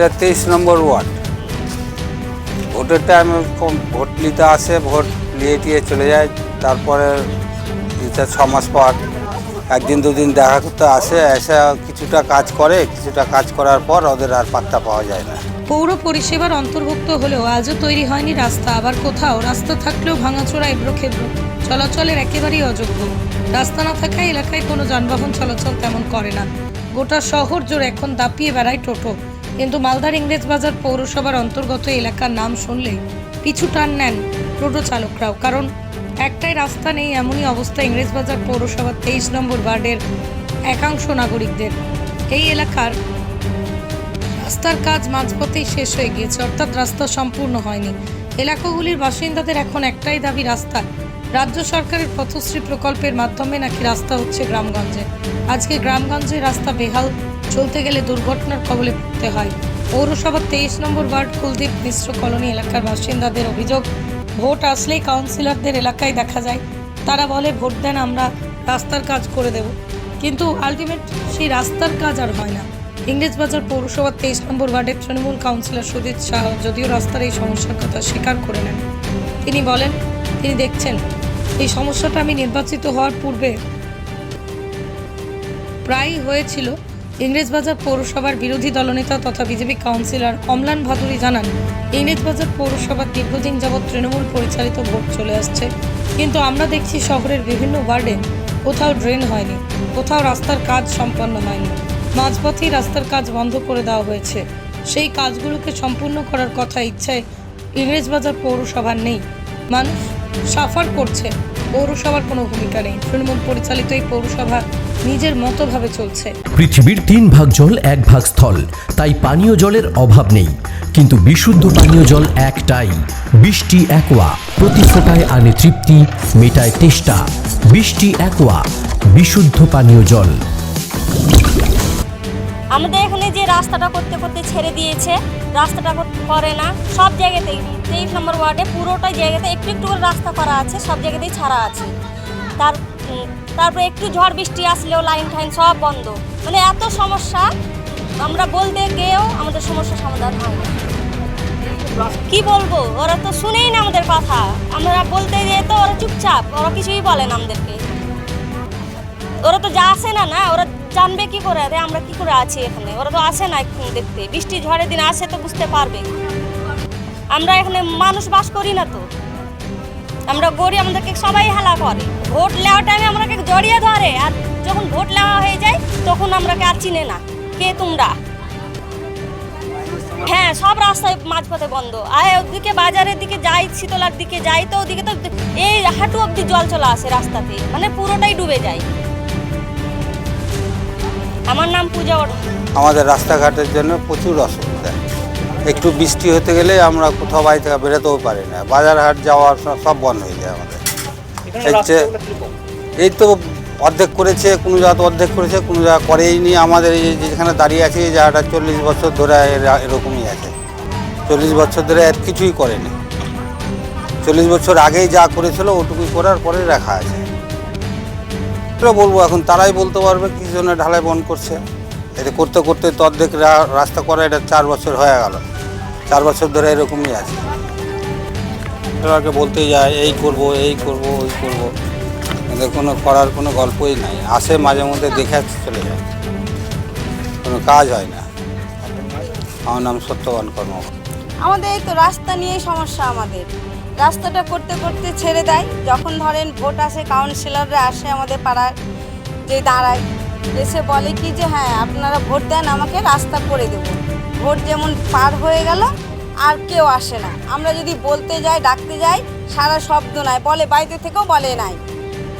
এটা তেইশ নম্বর ওয়ার্ড। ভোটের টাইমে ভোট নিতে আসে, ভোট নিয়ে টিয়ে চলে যায়, তারপরে এটা ছ মাস পর একদিন দুদিন দেখা করতে আসে, এসে কিছুটা কাজ করে, কিছুটা কাজ করার পর ওদের আর পাত্তা পাওয়া যায় না। পৌর পরিষেবার অন্তর্ভুক্ত হলেও আজও তৈরি হয়নি রাস্তা, আবার কোথাও রাস্তা থাকলেও ভাঙাচোরা এবড়ো খেবড়ো। চলাচলের একেবারেই অযোগ্য। রাস্তা না থাকায় এলাকায় কোনো যানবাহন চলাচল তেমন করে না। গোটা শহর জোর এখন দাপিয়ে বেড়ায় টোটো। কিন্তু মালদার ইংরেজ বাজার পৌরসভার অন্তর্গত এলাকার নাম শুনলে পিছু টান নেন টোটো চালকরাও। কারণ একটাই রাস্তা নেই, এমনই অবস্থা ইংরেজবাজার পৌরসভার তেইশ নম্বর ওয়ার্ডের একাংশ নাগরিকদের। এই এলাকার রাস্তার কাজ মাঝপথেই শেষ হয়ে গিয়েছে, অর্থাৎ রাস্তা সম্পূর্ণ হয়নি। এলাকাগুলির বাসিন্দাদের এখন একটাই দাবি, রাস্তা। রাজ্য সরকারের পথশ্রী প্রকল্পের মাধ্যমে নাকি রাস্তা হচ্ছে গ্রামগঞ্জে। আজকে গ্রামগঞ্জে রাস্তা বেহাল চলতে গেলে দুর্ঘটনার কবলে পড়তে হয়। পৌরসভার তেইশ নম্বর ওয়ার্ড কুলদীপ মিশ্র কলোনি এলাকার বাসিন্দাদের অভিযোগ, ভোট আসলেই কাউন্সিলরদের এলাকায় দেখা যায়। তারা বলে, ভোট দেন, আমরা রাস্তার কাজ করে দেব। কিন্তু আলটিমেট সেই রাস্তার কাজ আর হয় না। ইংরেজবাজার পৌরসভার তেইশ নম্বর ওয়ার্ডের তৃণমূল কাউন্সিলর সুদীপ শাহ যদিও রাস্তার এই সমস্যার কথা স্বীকার করে নেন। তিনি বলেন, তিনি দেখছেন, এই সমস্যাটা আমি নির্বাচিত হওয়ার পূর্বে প্রায়ই হয়েছিল। ইংরেজবাজার পৌরসভার বিরোধী দলনেতা তথা বিজেপি কাউন্সিলর অমলান ভাদুরী জানান ইংরেজবাজার পৌরসভার দীর্ঘদিন যাবৎ তৃণমূল পরিচালিত ভোট চলে আসছে। কিন্তু আমরা দেখছি শহরের বিভিন্ন ওয়ার্ডে কোথাও ড্রেন হয়নি, কোথাও রাস্তার কাজ সম্পন্ন হয়নি। মাঝপথেই রাস্তার কাজ বন্ধ করে দেওয়া হয়েছে। সেই কাজগুলোকে সম্পূর্ণ করার কথা ইচ্ছায় ইংরেজবাজার পৌরসভার নেই। মানুষ সাফার করছে। পৌরসভার কোনো ভূমিকা নেই। তৃণমূল পরিচালিত এই পৌরসভা নিজের মতো ভাবে চলছে। পৃথিবীর তিন ভাগ জল, এক ভাগ স্থল। তাই পানীয় জলের অভাব নেই। কিন্তু বিশুদ্ধ পানীয় জল একটাই। বৃষ্টি, একোয়া। প্রতি ফোটায় আনে তৃপ্তি, মেটায় তেষ্টা। বৃষ্টি, একোয়া। বিশুদ্ধ পানীয় জল। আমাদের এখানে যে রাস্তাটা করতে করতে ছেড়ে দিয়েছে, রাস্তাটা করে না, সব জায়গাতেই, তেইশ নম্বর ওয়ার্ডে পুরোটা জায়গাতে একটু একটু করে রাস্তা করা আছে, সব জায়গাতেই ছাড়া আছে। তার তারপরে একটু ঝড় বৃষ্টি আসলেও লাইন টাইন সব বন্ধ। মানে এত সমস্যা, আমরা বলতে গিয়েও আমাদের সমস্যার সমাধান হয় কি বলব? ওরা তো শুনেই না আমাদের কথা। আমরা বলতে গিয়ে তো ওরা চুপচাপ, ওরা কিছুই বলে না আমাদেরকে। ওরা তো যা আসে না না, ওরা জানবে কি করে? যে আমরা কি করে আছি এখানে? ওরা তো আসে না এখন দেখতে। বৃষ্টি, ঝড়ের দিন আসে তো বুঝতে পারবে। আমরা এখানে মানুষ বাস করি না তো। আমরা গড়ি আমাদেরকে সবাই হেলা করে। ভোট নেওয়ার টাইমে আমাকে জড়িয়ে ধরে। আর যখন ভোট নেওয়া হয়ে যায়, তখন আমরাকে আর চিনে না। কে তোমরা? হ্যাঁ সব রাস্তায় মাঝপথে বন্ধ। আর ওদিকে বাজারের দিকে যাই, শীতলার দিকে যাই, তো ওদিকে তো এই হাঁটু অব্দি জল চলে আসে রাস্তাতে। মানে পুরোটাই ডুবে যায়। আমার নাম পূজা আমাদের রাস্তাঘাটের জন্য প্রচুর অসুবিধা। একটু বৃষ্টি হতে গেলে আমরা কোথাও বাড়ি থেকে বেরোতেও পারি না। বাজার হাট যাওয়া আসা সব বন্ধ হয়ে যায় আমাদের। এই যে- এই তো অর্ধেক করেছে কোনো জায়গা অর্ধেক করেছে কোনো জায়গা করেই নি। আমাদের এই যেখানে দাঁড়িয়ে আছে এই জায়গাটা চল্লিশ বছর ধরে এরা- এরকমই আছে। চল্লিশ বছর ধরে আর কিছুই করেনি। চল্লিশ বছর আগেই যা করেছিল ওটুকুই করার পরে রাখা আছে। এটা বলব এখন, তারাই বলতে পারবে কি জন্য ঢালাই বন্ধ করছে। এটা করতে করতে তো অর্ধেক রাস্তা করা, এটা চার বছর হয়ে গেল। চার বছর ধরে এরকমই আছে। এবারকে বলতে যায়, এই করব এই করব, ওই করব। এদের কোনো করার কোনো গল্পই নাই। আসে মাঝে মধ্যে দেখে চলে যায়। কোনো কাজ হয় না। আমার নাম সত্যবান কর্ম আমাদের এই তো রাস্তা নিয়েই সমস্যা আমাদের। রাস্তাটা করতে করতে ছেড়ে দেয়। যখন ধরেন ভোট আসে কাউন্সিলররা আসে আমাদের পাড়ার যে দাঁড়ায়, এসে বলে কি যে হ্যাঁ আপনারা ভোট দেন, আমাকে রাস্তা করে দেব। ভোট যেমন পার হয়ে গেল, আর কেউ আসে না। আমরা যদি বলতে যাই, ডাকতে যাই, সারা শব্দ নাই। বলে বাড়িতে থেকেও বলে নাই।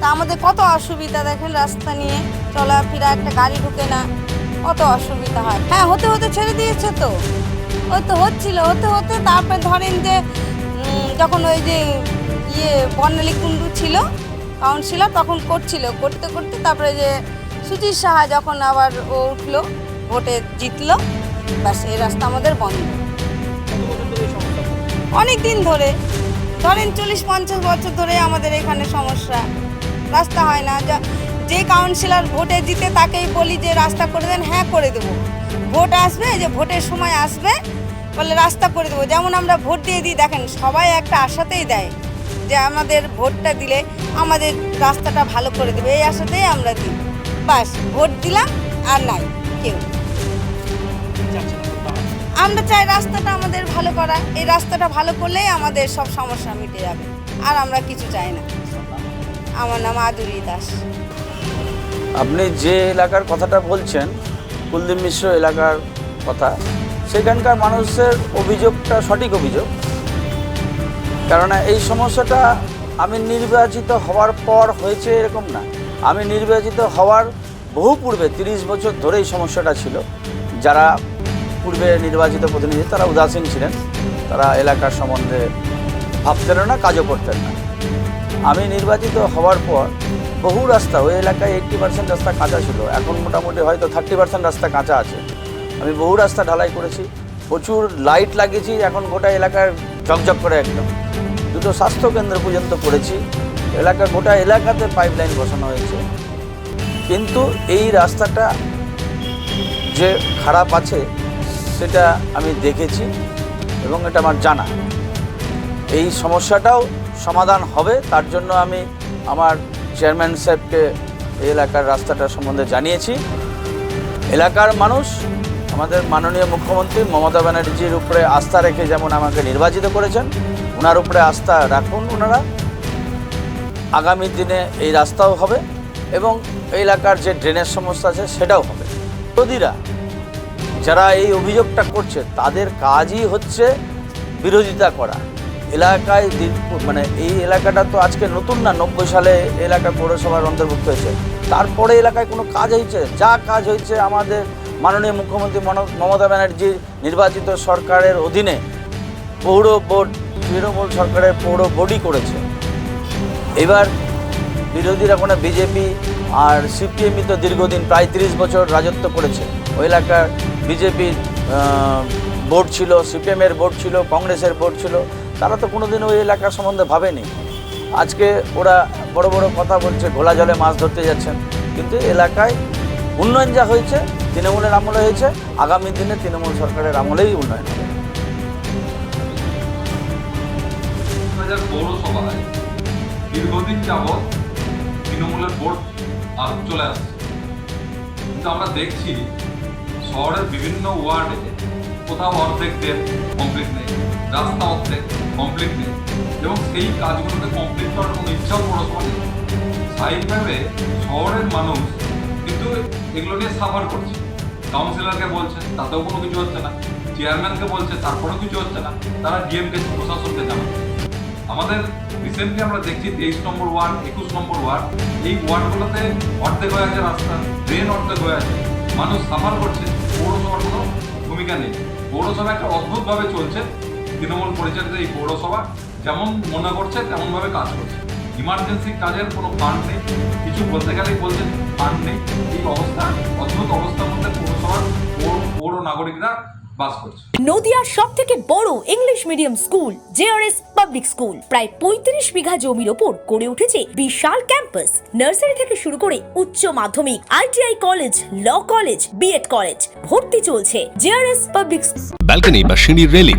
তা আমাদের কত অসুবিধা দেখেন রাস্তা নিয়ে, চলাফেরা, একটা গাড়ি ঢুকে না, কত অসুবিধা হয়। হ্যাঁ হতে হতে ছেড়ে দিয়েছে তো। ওই তো হচ্ছিল, হতে হতে তারপরে ধরেন যে যখন ওই যে ইয়ে বর্ণালী কুণ্ডু ছিল কাউন্সিলর তখন করছিল করতে করতে তারপরে যে সুচির সাহা যখন আবার ও উঠল, ভোটে জিতলো, ব্যাস, এই রাস্তা আমাদের বন্ধ। অনেক দিন ধরে, ধরেন চল্লিশ, পঞ্চাশ বছর ধরে আমাদের এখানে সমস্যা। রাস্তা হয় না, যা কাউন্সিলর ভোটে জিতে তাকেই বলি যে রাস্তা করে দেন হ্যাঁ করে দেবো। ভোট আসবে, যে ভোটের সময় আসবে বলে রাস্তা করে দেবো। যেমন আমরা ভোট দিয়ে দিই, দেখেন সবাই একটা আশাতেই দেয় যে আমাদের ভোটটা দিলে আমাদের রাস্তাটা ভালো করে দেবে। এই আশাতেই আমরা দিই। বাস, ভোট দিলাম আর নাই, কেউ। আমরা চাই রাস্তাটা আমাদের ভালো করা এই রাস্তাটা ভালো করলেই আমাদের সব সমস্যা মিটে যাবে। আর আমরা কিছু চাই না। আমার নাম আদুরি দাস। আপনি যে এলাকার কথাটা বলছেন, কুলদীপ মিশ্র এলাকার কথা সেখানকার মানুষের অভিযোগটা সঠিক অভিযোগ। কেননা এই সমস্যাটা আমি নির্বাচিত হওয়ার পর হয়েছে এরকম না। আমি নির্বাচিত হওয়ার বহু পূর্বে, তিরিশ বছর ধরে এই সমস্যাটা ছিল। যারা পূর্বে নির্বাচিত প্রতিনিধি, তারা উদাসীন ছিলেন। তারা এলাকার সম্বন্ধে ভাবতেন না, কাজও করতেন না। আমি নির্বাচিত হওয়ার পর বহু রাস্তা, ওই এলাকায় এইট্টি পার্সেন্ট রাস্তা কাঁচা ছিল। এখন মোটামুটি হয়তো থার্টি পার্সেন্ট রাস্তা কাঁচা আছে। আমি বহু রাস্তা ঢালাই করেছি। প্রচুর লাইট লাগিয়েছি, এখন গোটা এলাকার চকচক করে একদম। দুটো স্বাস্থ্য কেন্দ্র পর্যন্ত করেছি। এলাকা গোটা এলাকাতে পাইপ লাইন বসানো হয়েছে। কিন্তু এই রাস্তাটা যে খারাপ আছে, সেটা আমি দেখেছি এবং এটা আমার জানা। এই সমস্যাটাও সমাধান হবে, তার জন্য আমি আমার চেয়ারম্যান সাহেবকে এই এলাকার রাস্তাটা সম্বন্ধে জানিয়েছি। এলাকার মানুষ আমাদের মাননীয় মুখ্যমন্ত্রী মমতা ব্যানার্জির উপরে আস্থা রেখে যেমন আমাকে নির্বাচিত করেছেন ওনার উপরে আস্থা রাখুন ওনারা আগামী দিনে এই রাস্তাও হবে এবং এই এলাকার যে ড্রেনের সমস্যা আছে সেটাও হবে। বিরোধীরা যারা এই অভিযোগটা করছে, তাদের কাজই হচ্ছে বিরোধিতা করা। এলাকায় মানে এই এলাকাটা তো আজকে নতুন না, নব্বই সালে এলাকা পৌরসভার অন্তর্ভুক্ত হয়েছে। তারপরে এলাকায় কোনো কাজ হয়েছে? যা কাজ হয়েছে আমাদের মাননীয় মুখ্যমন্ত্রী মনো- মমতা ব্যানার্জির নির্বাচিত সরকারের অধীনে পৌর বোর্ড, তৃণমূল সরকারের পৌর বোর্ডই করেছে। এবার বিরোধীরা কোনো বিজেপি আর সিপিএমই তো দীর্ঘদিন, প্রায় তিরিশ বছর রাজত্ব করেছে। ওই এলাকার বিজেপির বোর্ড ছিল, সিপিএমের বোর্ড ছিল, কংগ্রেসের বোর্ড ছিল, তারা তো কোনোদিন ওই এলাকার সম্বন্ধে ভাবেনি। আজকে ওরা বড় বড় কথা বলছে, ঘোলা জলে মাছ ধরতে যাচ্ছেন। কিন্তু এলাকায় উন্নয়ন যা হয়েছে তৃণমূলের আমলে হয়েছে, আগামী দিনে তৃণমূল সরকারের আমলেই উন্নয়ন হবে। পৌরসভায় দীর্ঘদিন যাবৎ তৃণমূলের ভোট চলে আসছে। কিন্তু আমরা দেখছি শহরের বিভিন্ন ওয়ার্ডে কোথাও অর্ধেক ডেট কমপ্লিট নেই, রাস্তা অর্ধেক কমপ্লিট নেই, এবং সেই কাজগুলোকে কমপ্লিট করার কোনো ইচ্ছাও পৌরসভা নেই স্থায়ীভাবে শহরের মানুষ কিন্তু এগুলো নিয়ে সাফার করছে। কাউন্সিলরকে বলছে, তাতেও কোনো কিছু হচ্ছে না। চেয়ারম্যানকে বলছে, তারপরেও কিছু হচ্ছে না। তারা ডিএমকে প্রশাসনকে জানাচ্ছে আমাদের রিসেন্টলি আমরা দেখছি তেইশ নম্বর ওয়ার্ড, একুশ নম্বর ওয়ার্ড, এই ওয়ার্ডগুলোতে অর্ধেক হয়ে আছে রাস্তা ড্রেন অর্ধেক হয়ে আছে মানুষ সাফার করছে, পৌরসভার কোনো ভূমিকা নেই। পৌরসভা একটা অদ্ভুতভাবে চলছে। তৃণমূল পরিচালিত এই পৌরসভা যেমন মনে করছে, তেমনভাবে কাজ করছে। ইমার্জেন্সি কাজের কোনো ফান্ড নেই। কিছু বলতে গেলেই বলছে ফান্ড নেই। এই অবস্থা অদ্ভুত অবস্থার মধ্যে পৌরসভার পৌর পৌর নাগরিকরা বাস করছে। নদিয়ার সব থেকে বড় English medium school JRS public school প্রায় পঁয়ত্রিশ বিঘা জমির ওপর গড়ে উঠেছে বিশাল ক্যাম্পাস নার্সারি থেকে শুরু করে উচ্চ মাধ্যমিক ITI college law college BEd college ভর্তি চলছে জেআরএস পাবলিক ব্যালকনি বা সিঁড়ির রেলিং